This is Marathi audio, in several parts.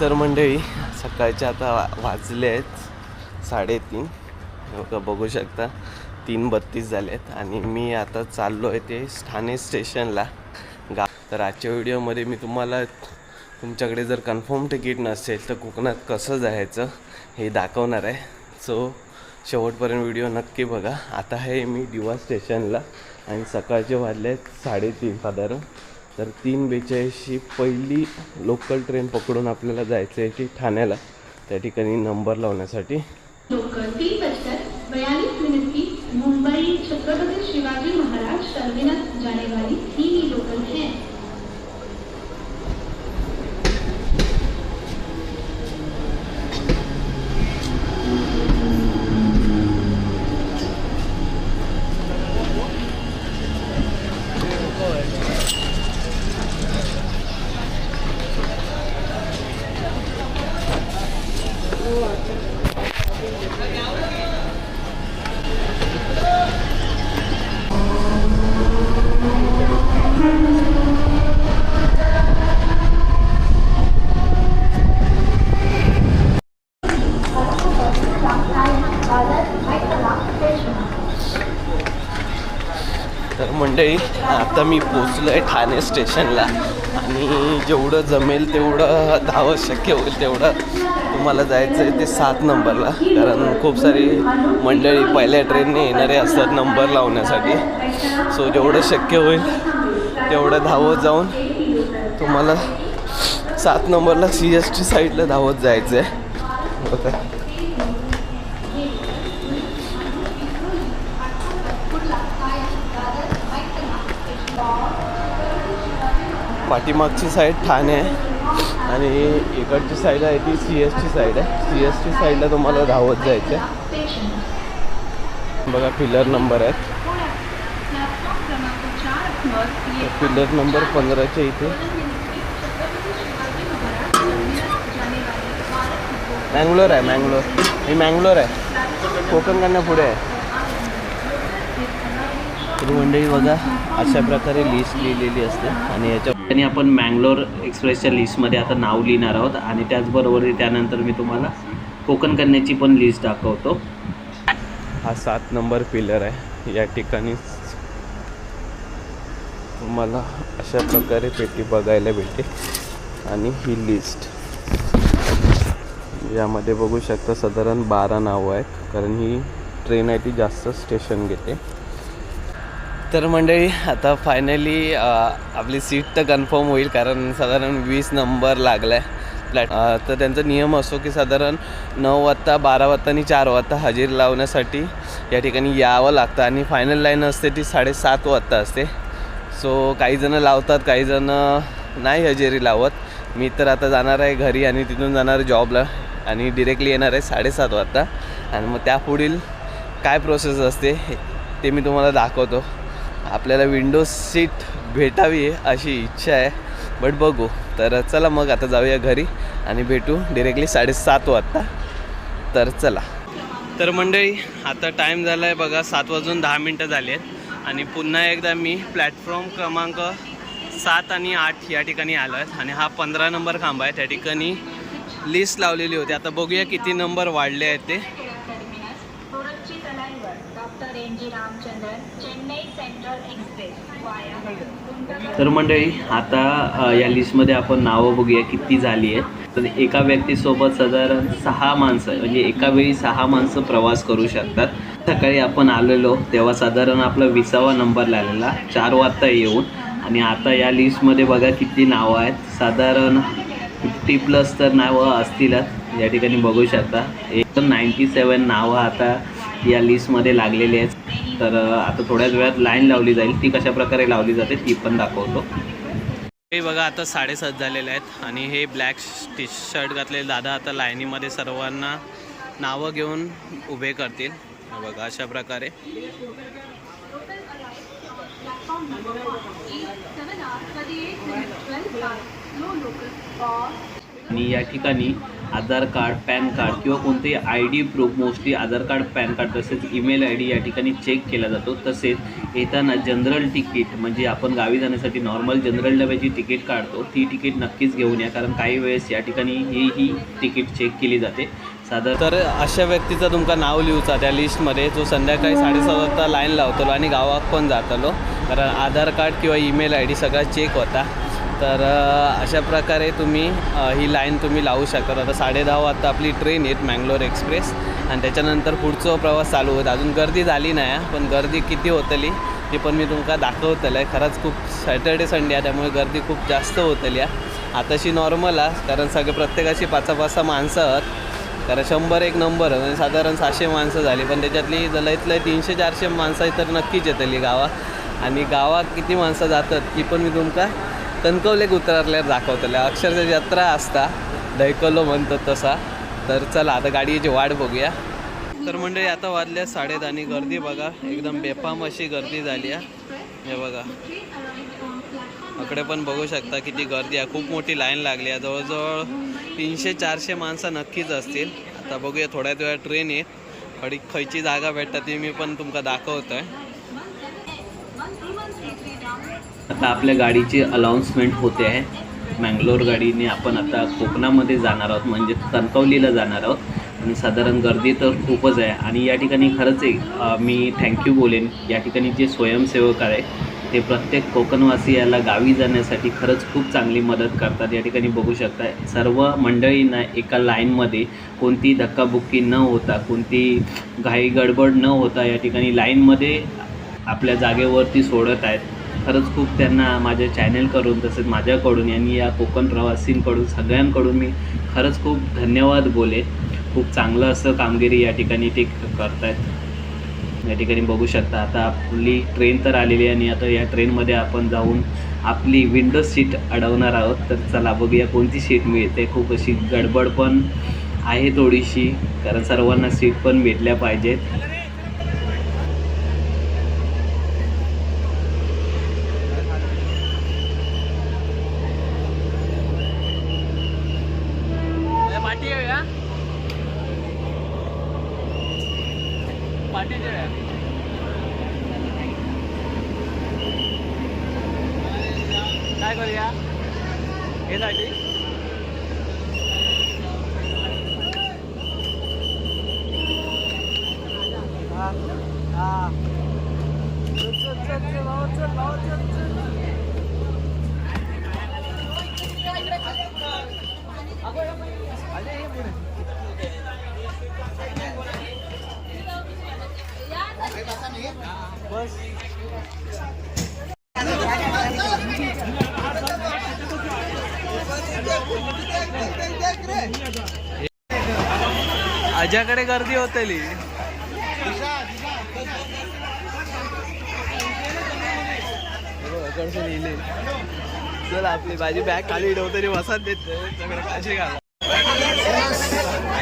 तर मंडळी सकाळचे आता वा- वाजले आहेत साडेतीन. लोकं बघू शकता तीन बत्तीस झाले आहेत आणि मी आता चाललो आहे ते ठाणे स्टेशनला. गा तर आजच्या व्हिडिओमध्ये मी तुम्हाला तुमच्याकडे जर कन्फर्म तिकीट नसेल तर कोकणात कसं जायचं हे दाखवणार आहे. सो शेवटपर्यंत व्हिडिओ नक्की बघा. आता आहे मी दिवा स्टेशनला आणि सकाळचे वाजले आहेत साडेतीन साधारण. तर तीन बेचाळीसची पहिली लोकल ट्रेन पकडून आपल्याला जायचं आहे ती ठाण्याला. त्या ठिकाणी नंबर लावण्यासाठी. लोकल तीन बजकर बयालीस मिनट मुंबई छत्रपती शिवाजी महाराज टर्मिनस जाने वाली ही ही लोकल है मंडळी आता मी पोचलो आहे ठाणे स्टेशनला. आणि जेवढं जमेल तेवढं धावं शक्य होईल तेवढं तुम्हाला जायचं आहे ते सात नंबरला. कारण खूप सारी मंडळी पहिल्या ट्रेनने येणारे असतात नंबर लावण्यासाठी. सो जेवढं शक्य होईल तेवढं धावत जाऊन तुम्हाला सात नंबरला सी एस टी साईडला धावत जायचं आहे पाठीमागची साईड ठाणे आहे. आणि इकडची साईड आहे ती सी एस टी साईड आहे. सी एस टी साईडला तुम्हाला धावत जायचं आहे बघा पिलर नंबर आहेत. पिलर नंबर पंधराच्या इथे. मँगलोर आहे मँगलोर. ही मँगलोर आहे. कोकण पुढे आहे. तर मंडळी बघा अशा प्रकारे लिस्ट लिहिलेली असते. आणि याच्या आणि आपण मँगलोर एक्सप्रेसच्या लिस्टमध्ये आता नाव लिहिणार आहोत. आणि त्याचबरोबर त्यानंतर मी तुम्हाला कोकण कन्याची पण लिस्ट दाखवतो. हा सात नंबर पिलर आहे. या ठिकाणी तुम्हाला अशा प्रकारे पेटी बघायला भेटते आणि ही लिस्ट यामध्ये बघू शकता साधारण बारा नावं आहेत. कारण ही ट्रेन आहे ती जास्त स्टेशन घेते. तर मंडळी आता फायनली आपली सीट तर कन्फर्म होईल कारण साधारण वीस नंबर लागला आहे फ्लॅट तर त्यांचा नियम असो की साधारण नऊ वाजता बारा वाजता आणि चार वाजता हजेरी लावण्यासाठी या ठिकाणी यावं लागतं. आणि फायनल लाईन असते ती साडेसात वाजता असते. सो काही जणं लावतात काही जणं नाही हजेरी लावत. मी तर आता जाणार आहे घरी आणि तिथून जाणार आहे जॉबला आणि डिरेक्टली येणार आहे साडेसात वाजता. आणि मग त्यापुढील काय प्रोसेस असते ते मी तुम्हाला दाखवतो. आपल्याला विंडो सीट भेटावी अशी इच्छा आहे. बट बघू. तर चला मग आता जाऊया घरी आणि भेटू डिरेक्टली साडेसात वाजता. तर चला. तर मंडळी आता टाईम झाला आहे बघा सात वाजून दहा मिनटं झाली आहेत आणि पुन्हा एकदा मी प्लॅटफॉर्म क्रमांक सात आणि आठ या ठिकाणी आलो आहे. आणि हा पंधरा नंबर खांब आहे. त्या ठिकाणी लिस्ट लावलेली होती. आता बघूया किती नंबर वाढले आहेत ते. रामचंद्रन चेन्नई सेंट्रल एक्सप्रेस वाया. तर मंडळी आता या लिस्टमध्ये आपण नावं बघूया किती झाली आहेत. तर एका व्यक्तीसोबत साधारण सहा माणसं म्हणजे एका वेळी सहा माणसं प्रवास करू शकतात. सकाळी आपण आलेलो तेव्हा साधारण आपला विसावा नंबर लागलेला चार वाजता येऊन. आणि आता या लिस्टमध्ये बघा किती नावं आहेत. साधारण फिफ्टी प्लस तर नावं असतीलच या ठिकाणी बघू शकता. एक नाईंटी सेवन नावं आता या लिस्टमध्ये लागलेली आहेत. तर आता थोड्याच वेळात लाईन लावली जाईल. ती कशा प्रकारे लावली जाते ती पण दाखवतो. हे बघा आता साडेसात झालेले आहेत आणि हे ब्लॅक टी शर्ट घातलेले दादा आता लाईनीमध्ये सर्वांना नावं घेऊन उभे करतील. हे बघा अशा प्रकारे. आणि या ठिकाणी आधार कार्ड पॅन कार्ड किंवा कोणतेही I D proof mostly Aadhaar card PAN card तसेच ईमेल आय डी या ठिकाणी चेक केला जातो. तसेच येताना जनरल तिकीट म्हणजे आपण गावी जाण्यासाठी नॉर्मल जनरल डब्याची तिकीट काढतो. ती तिकीट नक्कीच घेऊन या कारण काही वेळेस या ठिकाणी ही ही तिकीट चेक केली जाते. साधारण तर अशा व्यक्तीचं तुमचं नाव लिहूचा त्या लिस्टमध्ये जो संध्याकाळी साडेसात वाजता लाईन लावतलो आणि गावात पण जातलो. कारण आधार कार्ड किंवा ईमेल आय डी सगळा चेक होता. तर अशा प्रकारे तुम्ही ही लाईन तुम्ही लावू शकता आता साडे दहा वाजता आपली ट्रेन येत मँगलोर एक्सप्रेस आणि त्याच्यानंतर पुढचं प्रवास चालू होत. अजून गर्दी झाली नाही पण गर्दी किती होतली ती पण मी तुमका दाखवतलं आहे खरंच खूप सॅटर्डे संडे आहे त्यामुळे गर्दी खूप जास्त होतली आहे आताशी नॉर्मल आहे कारण सगळे प्रत्येकाशी पाच पाच सहा माणसं आहेत. कारण शंभर एक नंबर आहे, म्हणजे साधारण सहाशे माणसं झाली पण त्याच्यातली लयतलं तीनशे चारशे माणसं तर नक्कीच येतली गावात आणि गावात किती माणसं जातात ती पण मी तुमका कणकवलेक उतरल्यावर दाखवतले. अक्षरशः जत्रा असता. दैकलो म्हणतो तसा. तर चला आता गाडीची वाट बघूया. तर मंडळी आता वाजल्या साडेत आणि गर्दी बघा. एकदम बेफाम अशी गर्दी झाली आहे. हे बघा. इकडे पण बघू शकता किती गर्दी आहे. खूप मोठी लाईन लागली आहे. जवळजवळ तीनशे चारशे माणसं नक्कीच असतील. आता बघूया थोड्याच वेळा ट्रेन येत खडी खयची जागा भेटतात ती मी पण तुमका दाखवतो आहे आता आपल्या गाडीची अलाउन्समेंट होते आहे. मँगलोर गाडीने आपण आता कोकणामध्ये जाणार आहोत म्हणजे कणकवलीला जाणार आहोत. आणि साधारण गर्दी तर खूपच आहे. आणि या ठिकाणी खरंच एक मी थँक्यू बोलेन. या ठिकाणी जे स्वयंसेवक आहे ते प्रत्येक कोकणवासियाला गावी जाण्यासाठी खरंच खूप चांगली मदत करतात. या ठिकाणी बघू शकता सर्व मंडळींना एका लाईनमध्ये कोणती धक्काबुक्की न होता कोणती घाई गडबड न होता या ठिकाणी लाईनमध्ये आपल्या जागेवरती सोडत आहेत. खरंच खूप त्यांना माझ्या चॅनेलकडून तसेच माझ्याकडून यांनी या कोकण प्रवासींकडून सगळ्यांकडून मी खरंच खूप धन्यवाद बोले. खूप चांगलं असं कामगिरी या ठिकाणी ते करतायत. या ठिकाणी बघू शकता आता आपली ट्रेन तर आलेली आहे आणि आता या ट्रेनमध्ये आपण जाऊन आपली विंडो सीट अडवणार आहोत. तर चला बघूया कोणती सीट मिळते. खूप अशी गडबड पण आहे थोडीशी. कारण सर्वांना सीट पण भेटल्या पाहिजेत. काय करूया हे साठी बस माझ्याकडे गर्दी होतली. चल आपली माझी बॅग खाली ठेवतरी वसात देत काशी घाला.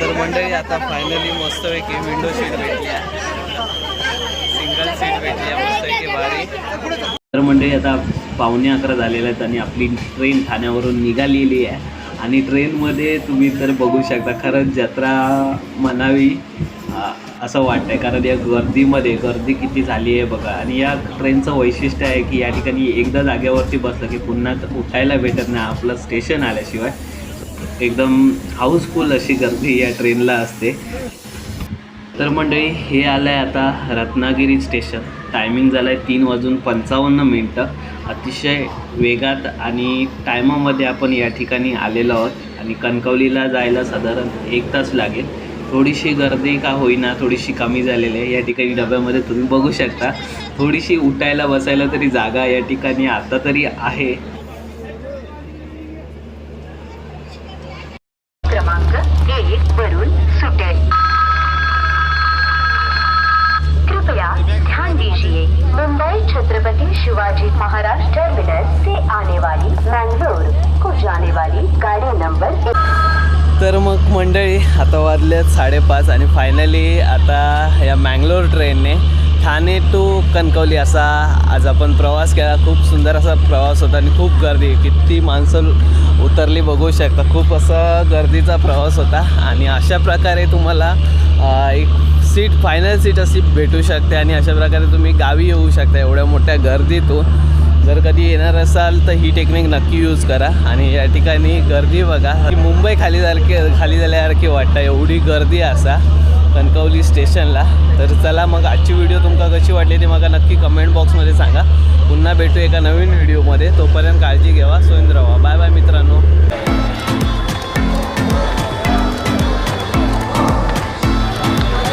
तर मंडळी आता फायनली मस्तपैकी विंडो सीट भेटली सिंगल सीट भेटली मस्तपैकी भारी. तर मंडळी आता पावणे अकरा झालेले आहेत आणि आपली ट्रेन ठाण्यावरून निघालेली आहे. आणि ट्रेनमध्ये तुम्ही तर बघू शकता खरंच जत्रा म्हणावी असं वाटतंय. कारण या गर्दीमध्ये गर्दी किती झाली आहे बघा. आणि या ट्रेनचं वैशिष्ट्य आहे की या ठिकाणी एकदा जागेवरती बसलं की पुन्हा उठायला भेटत नाही आपलं स्टेशन आल्याशिवाय. एकदम हाऊसफुल अशी गर्दी या ट्रेनला असते. तर मंडळी हे आलं आहे आता रत्नागिरी स्टेशन टायमिंग झालं आहे तीन वाजून पंचावन्न मिनटं. अतिशय वेगात आणि टायमामध्ये आपण या ठिकाणी आलेलो आहोत. आणि कणकवलीला जायला साधारण एक तास लागेल. थोडीशी गर्दी का होईना थोडीशी कमी झालेली आहे. या ठिकाणी डब्यामध्ये तुम्ही बघू शकता. थोडीशी उठायला बसायला तरी जागा या ठिकाणी आता तरी आहे. छत्रपति शिवाजी महाराज टर्मिनस से आने वाली मैंगलोर. को जाने वाली गाड़ी नंबर तर मग मंडळी आता वाजलेत साडेपाच आणि फायनली आता या मँगलोर ट्रेनने ठाणे टू कणकवली असा आज आपण प्रवास केला. खूप सुंदर असा प्रवास होता आणि खूप गर्दी. किती माणसं उतरली बघू शकता. खूप असा गर्दीचा प्रवास होता. आणि अशा प्रकारे तुम्हाला एक सीट फायनल सीट अशी भेटू शकते आणि अशा प्रकारे तुम्ही गावी येऊ शकता एवढ्या मोठ्या गर्दीतून. जर कधी येणार असाल तर ही टेक्निक नक्की यूज करा आणि या ठिकाणी गर्दी बघा. मुंबई खाली झाली खाली झाल्यासारखी वाटतं एवढी गर्दी असा कणकवली स्टेशनला तर चला मग आजची व्हिडिओ तुमका कशी वाटली ती मला नक्की कमेंट बॉक्समध्ये सांगा. पुन्हा भेटू एका नवीन व्हिडिओमध्ये तोपर्यंत काळजी घ्यावा सोयंद्र राहा बाय बाय मित्रांनो.